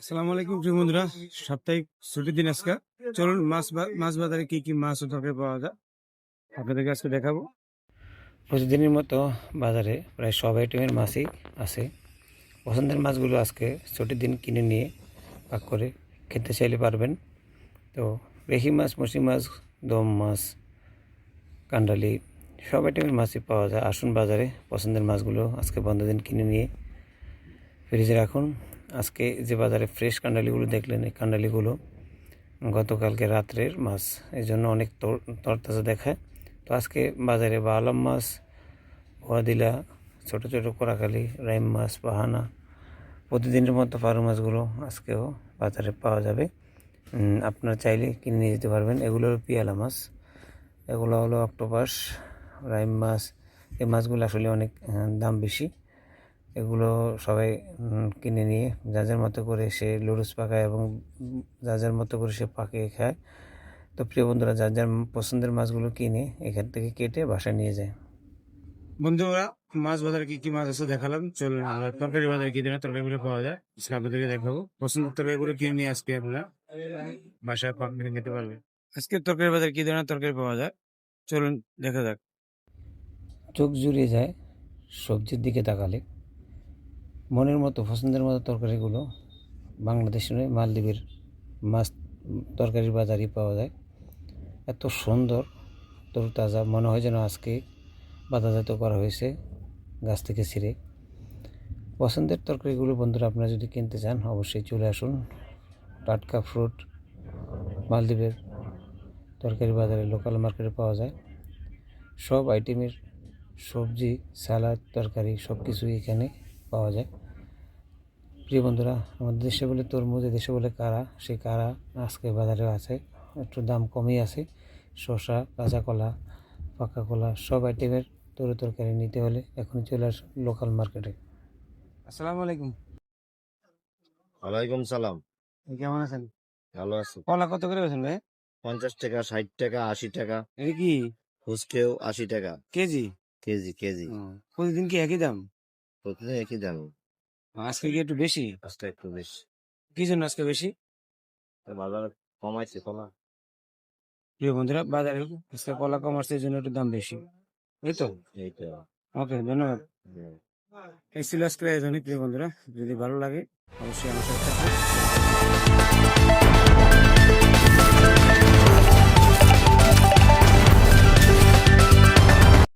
আসসালামু আলাইকুম প্রিয় বন্ধুরা। সাপ্তাহিক ছুটির দিন আজকে। চলুন, মাছ মাছ বাজারে কি কি মাছ ও পাওয়া যায় আপনাদেরকে আজকে দেখাবো। প্রতিদিনের মতো বাজারে প্রায় সব আইটেমের মাছই আছে। পছন্দের মাছগুলো আজকে ছুটির দিন কিনে নিয়ে পাক করে খেতে চাইলে পারবেন। তো রেখি মাছ মুসি মাছ, দম মাছ, কান্ডালি, সব আইটেমের মাছই পাওয়া যায়। আসুন বাজারে পছন্দের মাছগুলো আজকে বন্ধ দিন কিনে নিয়ে ফ্রিজে রাখুন। আজকে যে বাজারে ফ্রেশ কান্ডালিগুলো দেখলেন, এই কান্ডালিগুলো গতকালকে রাত্রের মাছ এই জন্য অনেক তর- তরতাজা দেখায়। তো আজকে বাজারে বালাম মাছ দিলা ছোট ছোট কোরাকালি রাইম মাছ পাহানা প্রতিদিনের মতো পারু মাছগুলো আজকেও বাজারে পাওয়া যাবে। আপনারা চাইলে কিনে নিয়ে যেতে পারবেন। এগুলো হলো পিয়ালা মাছ, এগুলো হলো অক্টোপাস, রাইম মাছ, এই মাছগুলো আসলে অনেক দাম বেশি। এগুলো সবাই কিনে নিয়ে যা যার মতো করে সে লুডুস পাকায় এবং যা যার মতো করে সে পাকিয়ে খায়। তো প্রিয় বন্ধুরা যার যার পছন্দের মাছগুলো কিনে এখান থেকে কেটে বাসায় নিয়ে যায়। বন্ধুরা মাছ বাজারে কি কি মাছ আছে দেখালাম। চলুন আমরা তরকারি বাজারে কি ধরনের তরকারিগুলো পাওয়া যায় সেটা আপনাদেরকে দেখাবো। পছন্দের তরকারিগুলো কিনে নিয়ে আসবে আপনারা বাসায় পাক করে খেতে পারবেন আজকে তরকারি বাজারে কি ধরনের তরকারি পাওয়া যায়? চলুন দেখা যাক। চোখ জুড়িয়ে যায় সবজির দিকে তাকালে। মনের মতো, পছন্দের মতো তরকারিগুলো বাংলাদেশে নয় মালদ্বীপের মাছ, তরকারির বাজারই পাওয়া যায়। এত সুন্দর, তরতাজা, মনে হয় যেন আজকে বাজারজাত করা হয়েছে গাছ থেকে ছিঁড়ে। পছন্দের তরকারিগুলো বন্ধুরা আপনারা যদি কিনতে চান, অবশ্যই চলে আসুন। টাটকা ফ্রুট মালদ্বীপের তরকারি বাজারে লোকাল মার্কেটে পাওয়া যায়। সব আইটেমের সবজি সালাদ তরকারি সব কিছুই এখানে পাওয়া যায়। প্রিয় বন্ধুরা আমাদের দেশে বলে তরমুজ দেশে বলে কারা? সেই কারা আজকে বাজারে আছে। একটু দাম কমই আছে। শসা কাঁচা কলা পাকা কলা সব আইটেমের তরু তরকারি নিতে হলে এখন চলে আসুন লোকাল মার্কেটে আসসালামু আলাইকুম। ওয়ালাইকুম সালাম। কেমন আছেন? ভালো আছি। কলা কত করে বেছেন ভাই? পঞ্চাশ টাকা ষাট টাকা আশি টাকা। এটা কি? ফুচকেও আশি টাকা। কেজি? KG KG. প্রতিদিন কি একই দাম? প্রতিদিন একই দাম আজকে কি একটু বেশি? কাজটা একটু বেশি। কি জন্য আজকে বেশি? বাজারে কমাইছে কলা। প্রিয় বন্ধুরা বাজারে আজকে কলা কমার্স এর জন্য একটু দাম বেশি। এই তো? এইটা ওকে ধন্যবাদ। এই ছিল আজকের আয়োজনই প্রিয় বন্ধুরা। যদি ভালো লাগে অবশ্যই আমার সাথে।